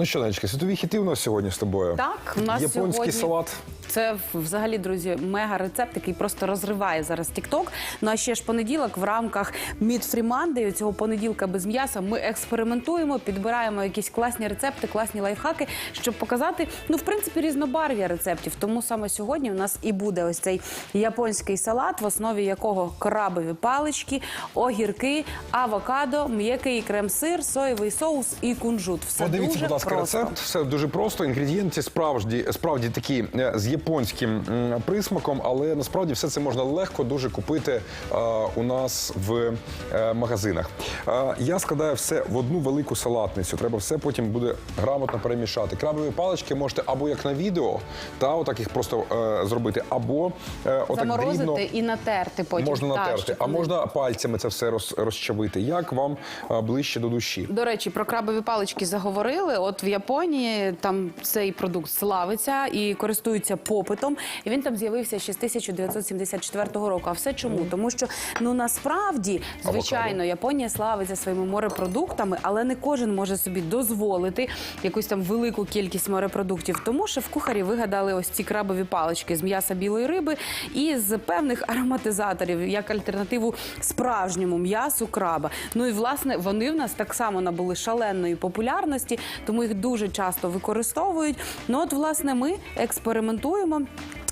Ну що, Нечки, світові хіти у нас сьогодні з тобою. Так, у нас Японський сьогодні... салат. Це взагалі, друзі, мега рецепт, який просто розриває зараз TikTok. Ну а ще ж понеділок в рамках Meat Free Monday, цього понеділка без м'яса, ми експериментуємо, підбираємо якісь класні рецепти, класні лайфхаки, щоб показати, ну, в принципі, різнобарв'я рецептів. Тому саме сьогодні у нас і буде ось цей японський салат, в основі якого крабові палички, огірки, авокадо, м'який крем-сир, соєвий соус і кунжут. Все Подивіться, дуже будь ласка, просто. рецепт. Все дуже просто. Інгредієнти справді, справді такі е, з японським присмаком, але насправді все це можна легко дуже купити у нас в е, магазинах. Я складаю все в одну велику салатницю. Треба все потім буде грамотно перемішати. Крабові палички можете або як на відео, та отак їх просто е, зробити, або е, отак Заморозити дрібно. і натерти потім. Можна натерти, а можна пальцями це все роз, розчавити. Як вам ближче до душі? До речі, про крабові палички заговорили. От в Японії там цей продукт славиться і користується попитом. І він там з'явився ще з 1974 року. А все чому? Тому що ну насправді, звичайно, Японія славиться своїми морепродуктами, але не кожен може собі дозволити якусь там велику кількість морепродуктів. Тому шеф-кухарі вигадали ось ці крабові палички з м'яса білої риби і з певних ароматизаторів як альтернативу справжньому м'ясу краба. Ну і власне вони в нас так само набули шаленої популярності, тому їх дуже часто використовують. Ну от власне ми експериментуємо. дякуємо.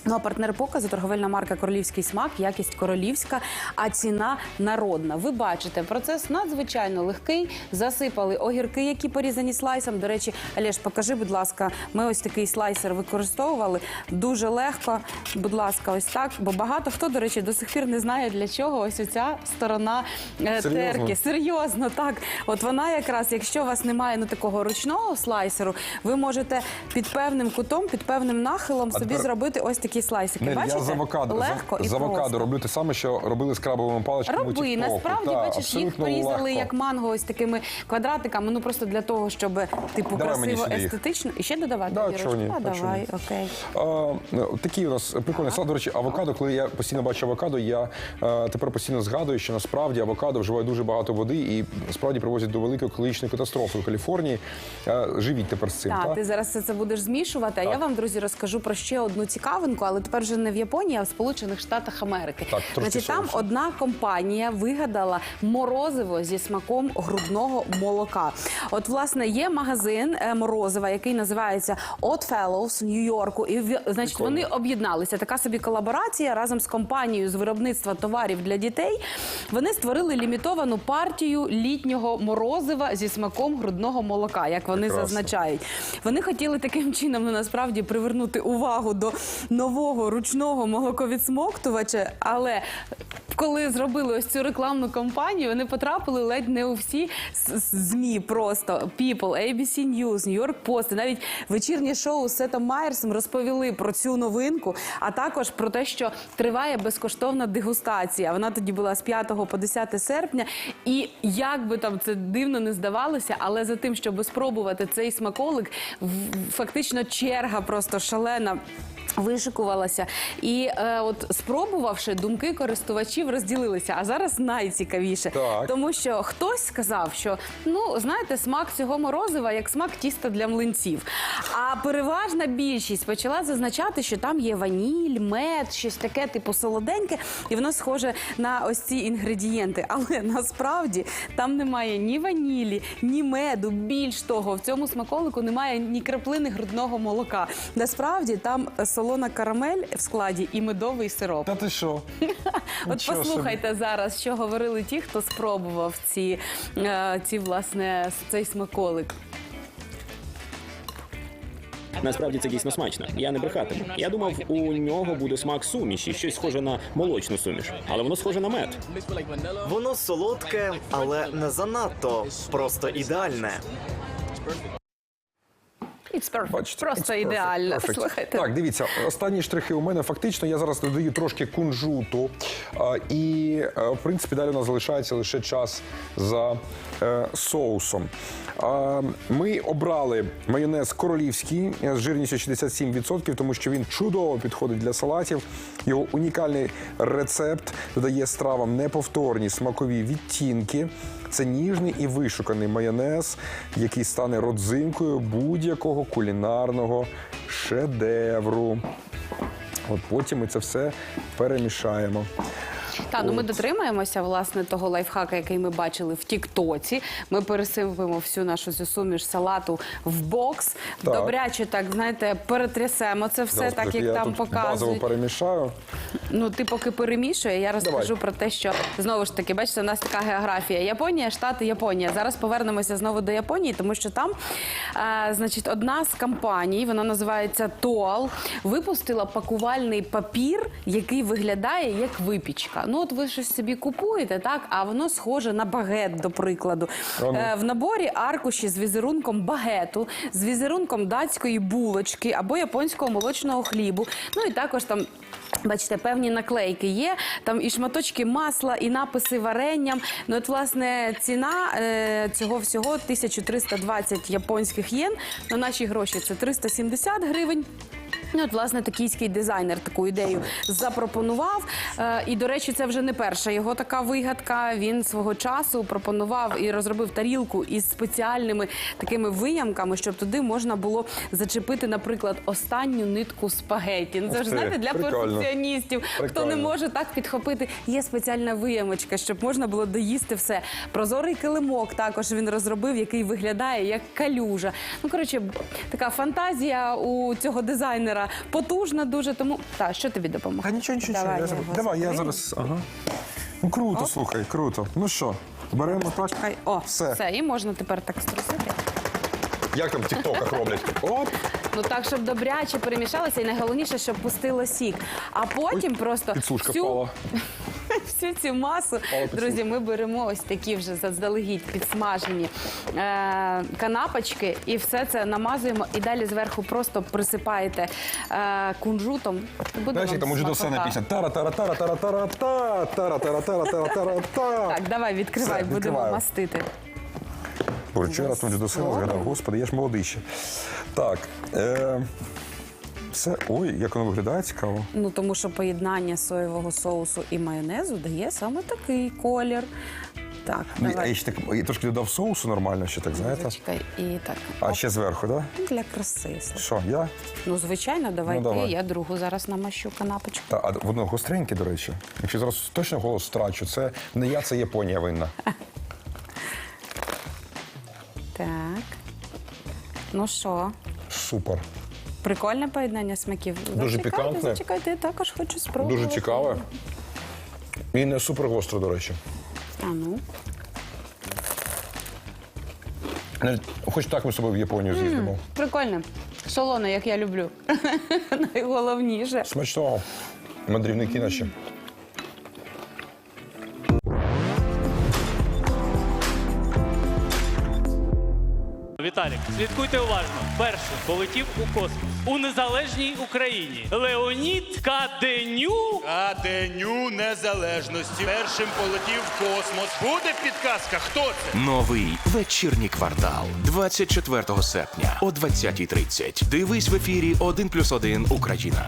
Ну, а партнер показу торговельна марка Королівський смак, якість королівська, а ціна народна. Ви бачите, процес надзвичайно легкий. Засипали огірки, які порізані слайсом. До речі, Олеж, покажи, будь ласка, ми ось такий слайсер використовували дуже легко. Будь ласка, ось так. Бо багато хто, до речі, до сих пір не знає для чого ось оця сторона е, Серйозно? терки. Серйозно, так. От вона якраз, якщо у вас немає ну такого ручного слайсеру, ви можете під певним кутом, під певним нахилом собі зробити ось такі слайсики. Нель, Бачите? я з авокадо, Легко з, і з авокадо роблю те саме, що робили з крабовими паличками. Роби, насправді, Та, бачиш, їх порізали легко. як манго ось такими квадратиками. Ну просто для того, щоб типу Давай красиво, їх. естетично. І ще додавати Да, чого ні, А, а чого давай, ні. окей. А, ну, такий у нас прикольний салат. До речі, авокадо. Коли я постійно бачу авокадо, я е, тепер постійно згадую, що насправді авокадо вживає дуже багато води і справді привозять до великої екологічної катастрофи в Каліфорнії. Е, живіть тепер з цим. Так, та? ти зараз це будеш змішувати. А я вам, друзі, розкажу про ще одну цікавинку, але тепер вже не в Японії, а в Сполучених Штатах Америки. Так, Значить, там соусу. одна компанія вигадала морозиво зі смаком грудного молока. От, власне, є магазин е, морозива, який називається Odd Fellows в Нью-Йорку. І значить, Прикольно. вони об'єдналися. Така собі колаборація разом з компанією з виробництва товарів для дітей. Вони створили лімітовану партію літнього морозива зі смаком грудного молока, як вони Прекрасно. зазначають. Вони хотіли таким чином ну, насправді привернути увагу до нового ручного молоковідсмоктувача, але коли зробили ось цю рекламну кампанію, вони потрапили ледь не у всі змі. Просто People, ABC News, New York Post, і навіть вечірнє шоу з Сетом Майерсом розповіли про цю новинку, а також про те, що триває безкоштовна дегустація. Вона тоді була з 5 по 10 серпня. І як би там це дивно не здавалося, але за тим, щоб спробувати цей смаколик, фактично черга просто шалена. Вишикувалася, і е, от спробувавши, думки користувачів розділилися. А зараз найцікавіше, Так. тому що хтось сказав, що ну знаєте, смак цього морозива як смак тіста для млинців. А переважна більшість почала зазначати, що там є ваніль, мед, щось таке, типу солоденьке, і воно схоже на ось ці інгредієнти. Але насправді там немає ні ванілі, ні меду. Більш того, в цьому смаколику немає ні краплини грудного молока. Насправді там солона карамель в складі і медовий сироп. Та ти що? От Нічого послухайте зараз, що говорили ті, хто спробував ці, е, ці власне цей смаколик. Насправді це дійсно смачно. Я не брехатиму. Я думав, у нього буде смак суміші, щось схоже на молочну суміш, але воно схоже на мед. Воно солодке, але не занадто, просто ідеальне. Perfect. Бачите, Просто it's ідеально. perfect. Слухайте. Так, дивіться, останні штрихи у мене фактично я зараз додаю трошки кунжуту. І, е, в принципі, далі у нас залишається лише час за е, соусом. Ми обрали майонез королівський з жирністю 67%, тому що він чудово підходить для салатів. Його унікальний рецепт додає стравам неповторні смакові відтінки. Це ніжний і вишуканий майонез, який стане родзинкою будь-якого кулінарного шедевру. От потім ми це все перемішаємо. Та ну ми дотримаємося власне того лайфхака, який ми бачили в Тіктоці. Ми пересипемо всю нашу цю суміш салату в бокс. Так. Добряче, так знаєте, перетрясемо це все, так як я там тут базово показують. перемішаю. Ну, ти поки перемішує, я розкажу Давай. про те, що знову ж таки, бачите, у нас така географія. Японія, Штати, Японія. Зараз повернемося знову до Японії, тому що там, е, значить, одна з компаній, вона називається Тоал, випустила пакувальний папір, який виглядає як випічка. Ну, от ви щось собі купуєте, так, а воно схоже на багет, до прикладу. ну. Е, в наборі аркуші з візерунком багету, з візерунком датської булочки або японського молочного хлібу. Ну і також там. Бачите, певні наклейки є, там і шматочки масла, і написи варенням. Ну, от, власне, ціна е, цього всього 1320 японських єн. На наші гроші це 370 гривень. Ну, от, власне, токійський дизайнер таку ідею запропонував. Е, і, до речі, це вже не перша його така вигадка. Він свого часу пропонував і розробив тарілку із спеціальними такими виямками, щоб туди можна було зачепити, наприклад, останню нитку спагеті. Ну, це ж знаєте, для прикольно. перфекціоністів. Хто не Прикольно. може так підхопити, є спеціальна виямочка, щоб можна було доїсти все. Прозорий килимок також він розробив, який виглядає як калюжа. Ну коротше, така фантазія у цього дизайнера потужна дуже. Тому та що тобі допомогти? А нічого, нічого, Давай, я я його Давай, я закрию. зараз. Ага. Ну круто, слухай, круто. Ну що, беремо так. Хай- О, Все. все. і можна тепер так струсити. Як там в тіктоках роблять? Оп! Ну так, щоб добряче перемішалося, і найголовніше, щоб пустило сік. А потім просто Підсушка всю, впала. Всю цю масу, друзі, ми беремо ось такі вже заздалегідь підсмажені е- канапочки, і все це намазуємо. І далі зверху просто присипаєте е- кунжутом. Буде Знаєш, як там все смакота. написано. тара тара тара тара тара та тара тара тара тара тара та Так, давай відкривай, Все, будемо відкриваю. мастити. Боже, що я до сина згадав, господи, я ж молодий ще. Так. Е, все, ой, як воно виглядає цікаво. Ну тому що поєднання соєвого соусу і майонезу дає саме такий колір. Так, Ну, давай. я ще так я трошки додав соусу нормально, ще так, знаєте. Зачекай, і так. А ще зверху, так? Да? Для краси. Що, я? Ну, звичайно, давай Ну, ти. Я другу зараз намащу канапочку. Та, а воно гостреньке, до речі. Якщо зараз точно голос втрачу, це не я, це Японія винна. Так. Ну що, Супер. Прикольне поєднання смаків. Дуже Зачекайте, пікантне. Зачекайте, я також хочу спробувати. Дуже цікаве. І не супер гостро, до речі. А ну. Навіть Хоч так ми з собою в Японію з'їздимо. Прикольне. Солоне, як я люблю. Найголовніше. Смачного. Мандрівники наші. Віталік, слідкуйте уважно. Перший полетів у космос у незалежній Україні. Леонід Каденю. Каденю незалежності. Першим полетів в космос. Буде підказка, хто це? Новий вечірній квартал 24 серпня о 20.30. Дивись в ефірі 1+,1 Україна.